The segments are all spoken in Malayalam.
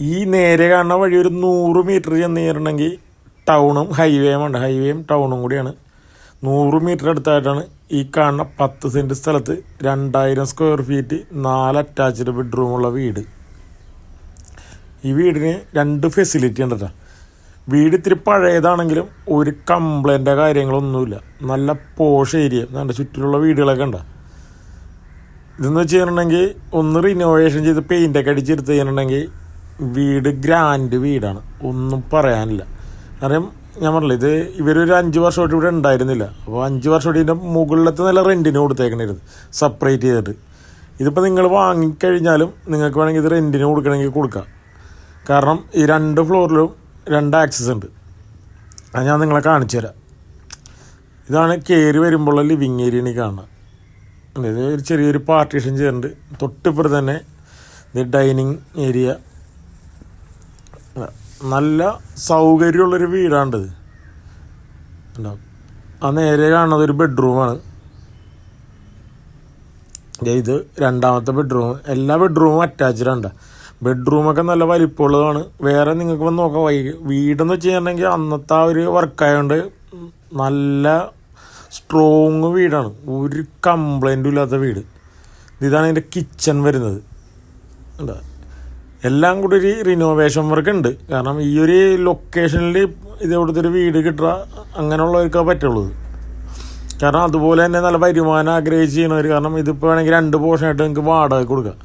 ഈ നേരെ കാണുന്ന വഴി ഒരു നൂറ് മീറ്റർ ചെന്ന് കയറണമെങ്കിൽ ടൗണും ഹൈവേയും ഉണ്ട്. ഹൈവേയും ടൗണും കൂടിയാണ്. നൂറ് മീറ്റർ അടുത്തായിട്ടാണ് ഈ കാണുന്ന പത്ത് സെന്റ് സ്ഥലത്ത് രണ്ടായിരം സ്ക്വയർ ഫീറ്റ് നാല് അറ്റാച്ച്ഡ് ബെഡ്റൂമുള്ള വീട്. ഈ വീടിന് രണ്ട് ഫെസിലിറ്റി ഉണ്ട് കേട്ടോ വീട് ഇത്തിരി പഴയതാണെങ്കിലും ഒരു കംപ്ലൈന്റ് കാര്യങ്ങളൊന്നുമില്ല. നല്ല പോഷ് ഏരിയ നല്ല ചുറ്റിലുള്ള വീടുകളൊക്കെ ഉണ്ട്. ഇതെന്ന് വെച്ച് കഴിഞ്ഞിട്ടുണ്ടെങ്കിൽ ഒന്ന് റിനോവേഷൻ ചെയ്ത് പെയിന്റൊക്കെ അടിച്ചെടുത്ത് കഴിഞ്ഞിട്ടുണ്ടെങ്കിൽ വീട് ഗ്രാൻഡ് വീടാണ്. ഒന്നും പറയാനില്ല. കാരണം ഞാൻ പറഞ്ഞില്ല ഇത് ഇവരൊരു അഞ്ച് വർഷമായിട്ട് ഇവിടെ ഉണ്ടായിരുന്നില്ല. അപ്പോൾ അഞ്ച് വർഷമായിട്ട് ഇതിന്റെ മുകളിലത്തെ നല്ല റെന്റിന് കൊടുത്തേക്കണിരുന്നു സെപ്പറേറ്റ് ചെയ്തിട്ട്. ഇതിപ്പോൾ നിങ്ങൾ വാങ്ങിക്കഴിഞ്ഞാലും നിങ്ങൾക്ക് വേണമെങ്കിൽ ഇത് റെന്റിന് കൊടുക്കണമെങ്കിൽ കൊടുക്കാം. കാരണം ഈ രണ്ട് ഫ്ലോറിലും രണ്ട് ആക്സസ് ഉണ്ട്. അത് ഞാൻ നിങ്ങളെ കാണിച്ചു തരാം. ഇതാണ് കയറി വരുമ്പോഴുള്ള ലിവിങ് ഏരിയയാണ് കാണുന്നത് ഇത് ഒരു ചെറിയൊരു പാർട്ടീഷൻ ചെയ്തിട്ടുണ്ട്. തൊട്ടിപ്പുറത്ത് തന്നെ ഇത് ഡൈനിങ് ഏരിയ നല്ല സൗകര്യമുള്ളൊരു വീടാണിത്. ഉണ്ടാവും ആ നേരെ കാണുന്നത് ഒരു ബെഡ്റൂമാണ് ഇത് രണ്ടാമത്തെ ബെഡ്റൂം എല്ലാ ബെഡ്റൂമും അറ്റാച്ച്ഡ് ഉണ്ട് ബെഡ്റൂമൊക്കെ നല്ല വലിപ്പമുള്ളതാണ്. വേറെ നിങ്ങൾക്ക് വന്ന് നോക്കാം. വൈ വീടെന്ന് വെച്ച് കഴിഞ്ഞിട്ടുണ്ടെങ്കിൽ അന്നത്തെ ആ ഒരു വർക്കായതുകൊണ്ട് നല്ല സ്ട്രോങ് വീടാണ്. ഒരു കംപ്ലൈന്റും ഇല്ലാത്ത വീട്. ഇതാണ് അതിന്റെ കിച്ചൺ വരുന്നത്. എന്താ എല്ലാം കൂടി ഒരു റിനോവേഷൻ വർക്ക് ഉണ്ട്. കാരണം ഈ ഒരു ലൊക്കേഷനിൽ ഇതേപോലത്തെ ഒരു വീട് കിട്ടുക അങ്ങനെയുള്ളവർക്കേ പറ്റുള്ളൂ. കാരണം അതുപോലെ തന്നെ നല്ല വരുമാനം ആഗ്രഹിച്ച് ചെയ്യണവർ കാരണം ഇതിപ്പോൾ വേണമെങ്കിൽ രണ്ട് പോർഷനായിട്ട് നിങ്ങൾക്ക് വാടക കൊടുക്കാം.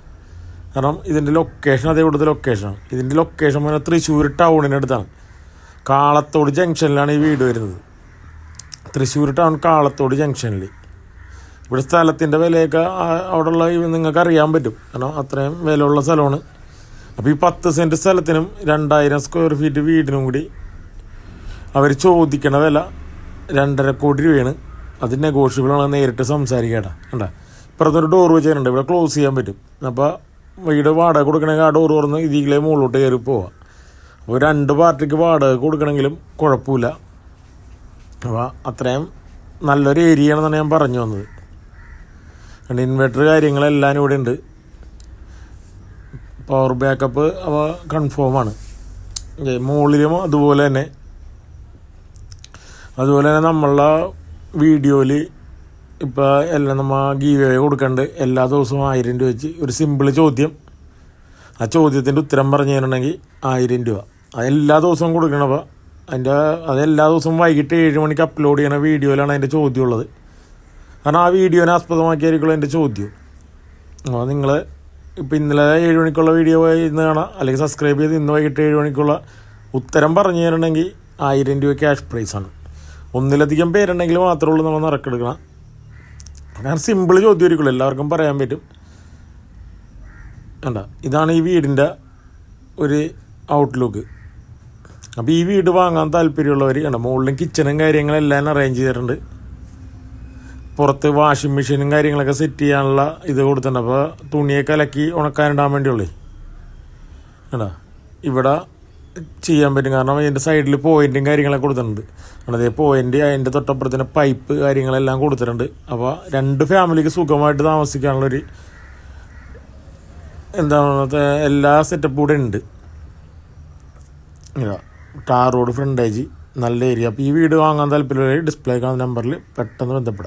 കാരണം ഇതിന്റെ ലൊക്കേഷൻ അതേ ഇവിടുത്തെ ലൊക്കേഷനാണ് ഇതിന്റെ ലൊക്കേഷൻ പറഞ്ഞാൽ തൃശ്ശൂർ ടൗണിനടുത്താണ് കാളത്തോട് ജംഗ്ഷനിലാണ് ഈ വീട് വരുന്നത്. തൃശ്ശൂർ ടൗൺ കാളത്തോട് ജംഗ്ഷനിൽ ഇവിടെ സ്ഥലത്തിന്റെ വിലയൊക്കെ അവിടെയുള്ള നിങ്ങൾക്ക് അറിയാൻ പറ്റും. കാരണം അത്രയും വിലയുള്ള സ്ഥലമാണ്. അപ്പോൾ ഈ പത്ത് സെന്റ് സ്ഥലത്തിനും രണ്ടായിരം സ്ക്വയർ ഫീറ്റ് വീടിനും കൂടി അവർ ചോദിക്കണ വില രണ്ടര കോടി രൂപയാണ്. അത് നെഗോഷ്യബിളാണ് നേരിട്ട് സംസാരിക്കട്ടാ. കണ്ട? ഇപ്പുറത്തൊരു ഡോർ വെച്ചിട്ടുണ്ട്. ഇവിടെ ക്ലോസ് ചെയ്യാൻ പറ്റും. അപ്പോൾ വീട് വാടക കൊടുക്കണമെങ്കിൽ ആ ഡോർ തുറന്ന് ഇതിലെ മുകളിലോട്ട് കയറി പോവാം. അപ്പോൾ രണ്ട് പാർട്ടിക്ക് വാടക കൊടുക്കണമെങ്കിലും കുഴപ്പമില്ല. അപ്പോൾ അത്രയും നല്ലൊരു ഏരിയ ആണെന്നാണ് ഞാൻ പറഞ്ഞു വന്നത്. കാരണം ഇൻവെർട്ടർ കാര്യങ്ങളെല്ലാം ഇവിടെ ഉണ്ട്. പവർ ബാക്കപ്പ് അവ കൺഫേമാണ് മുകളിലും അതുപോലെ തന്നെ. അതുപോലെ തന്നെ നമ്മളുടെ വീഡിയോയിൽ ഇപ്പോൾ എല്ലാം നമ്മൾ ഗീവ് കൊടുക്കണ്ട്. എല്ലാ ദിവസവും ആയിരം രൂപ വെച്ച്. ഒരു സിമ്പിൾ ചോദ്യം. ആ ചോദ്യത്തിന്റെ ഉത്തരം പറഞ്ഞു തരണമെങ്കിൽ ആയിരം രൂപ. അത് എല്ലാ ദിവസവും കൊടുക്കണപ്പോൾ അതിന്റെ അത് എല്ലാ ദിവസവും വൈകിട്ട് ഏഴ് മണിക്ക് അപ്ലോഡ് ചെയ്യണ വീഡിയോയിലാണ് അതിന്റെ ചോദ്യം ഉള്ളത്. കാരണം ആ വീഡിയോനെ ആസ്പദമാക്കിയായിരിക്കുള്ളൂ എന്റെ ചോദ്യം. അപ്പോൾ നിങ്ങൾ ഇപ്പോൾ ഇന്നലെ ഏഴ് മണിക്കുള്ള വീഡിയോ ഇന്ന് കാണാം. അല്ലെങ്കിൽ സബ്സ്ക്രൈബ് ചെയ്ത് ഇന്ന് വൈകിട്ട് ഏഴ് മണിക്കുള്ള ഉത്തരം പറഞ്ഞു തരണമെങ്കിൽ ആയിരം രൂപ ക്യാഷ് പ്രൈസാണ് ഒന്നിലധികം പേരുണ്ടെങ്കിൽ മാത്രമേ ഉള്ളൂ നമ്മൾ നിറക്കെടുക്കണം. കാരണം സിമ്പിൾ ചോദ്യം ആയിരിക്കുള്ളൂ എല്ലാവർക്കും പറയാൻ പറ്റും. വേണ്ട ഇതാണ് ഈ വീടിന്റെ ഒരു ഔട്ട്ലുക്ക് അപ്പോൾ ഈ വീട് വാങ്ങാൻ താല്പര്യമുള്ളവർ കണ്ട? മുകളിലും കിച്ചണും കാര്യങ്ങളെല്ലാം അറേഞ്ച് ചെയ്തിട്ടുണ്ട്. പുറത്ത് വാഷിംഗ് മെഷീനും കാര്യങ്ങളൊക്കെ സെറ്റ് ചെയ്യാനുള്ള ഇത് കൊടുത്തിട്ടുണ്ട്. അപ്പോൾ തുണിയൊക്കെ അലക്കി ഉണക്കാനിടാൻ വേണ്ടിയുള്ളേ. കേട്ടോ ഇവിടെ ചെയ്യാൻ പറ്റും. കാരണം ഇതിന്റെ സൈഡിൽ പോയിന്റും കാര്യങ്ങളൊക്കെ കൊടുത്തിട്ടുണ്ട്. അതേ പോയിന്റ് അതിന്റെ തൊട്ടപ്പുറത്തിന് പൈപ്പ് കാര്യങ്ങളെല്ലാം കൊടുത്തിട്ടുണ്ട്. അപ്പോൾ രണ്ട് ഫാമിലിക്ക് സുഖമായിട്ട് താമസിക്കാനുള്ളൊരു എന്താണ് എല്ലാ സെറ്റപ്പ് കൂടെ ഉണ്ട്. ടാർ റോഡ് ഫ്രണ്ടേജ് നല്ല ഏരിയ അപ്പോൾ ഈ വീട് വാങ്ങാൻ താല്പര്യമുള്ള ഡിസ്പ്ലേ കാണുന്ന നമ്പറിൽ പെട്ടെന്ന് ബന്ധപ്പെടാം.